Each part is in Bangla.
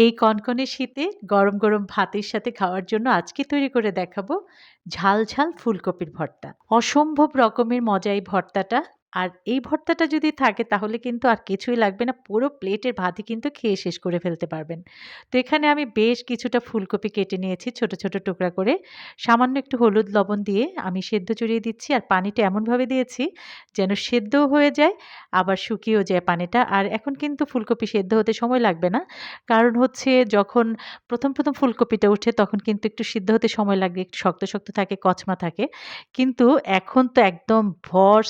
এই কনকনে শীতে গরম, গরম ভাতের সাথে খাওয়ার জন্য আজকে তৈরি করে দেখাবো ঝাল, ঝাল ফুলকপির ভর্তা। অসম্ভব রকমের মজা এই ভর্তাটা। আর এই ভর্তাটা যদি থাকে তাহলে কিন্তু আর কিছুই লাগবে না। পুরো প্লেটের ভাতই কিন্তু খেয়ে শেষ করে ফেলতে পারবেন। তো এখানে আমি বেশ কিছুটা ফুলকপি কেটে নিয়েছি ছোট, ছোট টুকরা করে। সামান্য একটু হলুদ লবণ দিয়ে আমি সেদ্ধ চড়িয়ে দিচ্ছি আর পানিটা এমনভাবে দিয়েছি যেন সেদ্ধও হয়ে যায় আবার শুকিয়েও যায় পানিটা। আর এখন কিন্তু ফুলকপি সেদ্ধ হতে সময় লাগবে না। কারণ হচ্ছে যখন প্রথম, প্রথম ফুলকপিটা উঠে তখন কিন্তু একটু সিদ্ধ হতে সময় লাগবে। একটু শক্ত, শক্ত থাকে, কচমা থাকে। কিন্তু এখন তো একদম ভর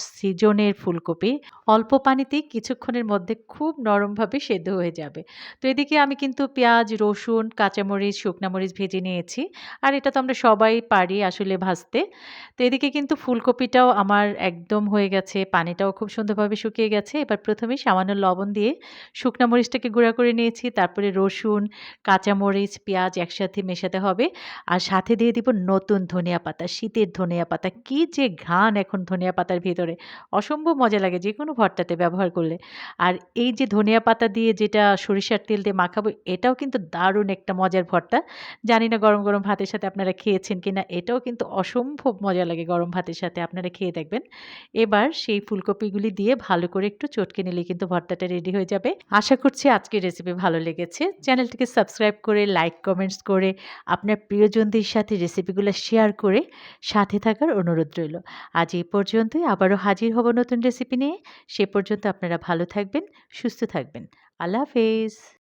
সিজনের ফুলকপি। অল্প পানিতেই কিছুক্ষণের মধ্যে খুব নরমভাবে সেদ্ধ হয়ে যাবে। তো এদিকে আমি কিন্তু পেঁয়াজ, রসুন, কাঁচামরিচ, শুকনা মরিচ ভেজে নিয়েছি। আর এটা তো আমরা সবাই পারি আসলে ভাজতে। তো এদিকে কিন্তু ফুলকপিটাও আমার একদম হয়ে গেছে। পানিটাও খুব সুন্দরভাবে শুকিয়ে গেছে। এবার প্রথমে সামান্য লবণ দিয়ে শুকনা মরিচটাকে গুঁড়া করে নিয়েছি। তারপরে রসুন, কাঁচামরিচ, পেঁয়াজ একসাথে মেশাতে হবে। আর সাথে দিয়ে দিব নতুন ধনিয়া পাতা, শীতের ধনিয়া পাতা। কি যে ঘান এখন ধনিয়া পাতার ভিতরে। অসম্ভব মজা লাগে যে কোনো ভর্তাতে ব্যবহার করলে। আর এই যে ধনিয়া পাতা দিয়ে যেটা সরিষার তেল দিয়ে মাখাবো এটাও কিন্তু দারুণ একটা মজার ভর্তা। জানি না গরম, গরম ভাতের সাথে আপনারা খেয়েছেন কিনা? এটাও কিন্তু অসম্ভব মজা লাগে গরম ভাতের সাথে আপনারা খেয়ে দেখবেন। এবার সেই ফুলকপিগুলি দিয়ে ভালো করে একটু চটকে নিলে কিন্তু ভর্তাটা রেডি হয়ে যাবে। আশা করছি আজকের রেসিপি ভালো লেগেছে। চ্যানেলটিকে সাবস্ক্রাইব করে লাইক, কমেন্টস করে আপনার প্রিয়জনদের সাথে রেসিপিগুলো শেয়ার করে সাথে থাকার অনুরোধ রইল। আজ এই পর্যন্তই আবারও হাজির হব নতুন রেসিপি নিয়ে। সে পর্যন্ত আপনারা ভালো থাকবেন, সুস্থ থাকবেন। আল্লাহ হাফেজ।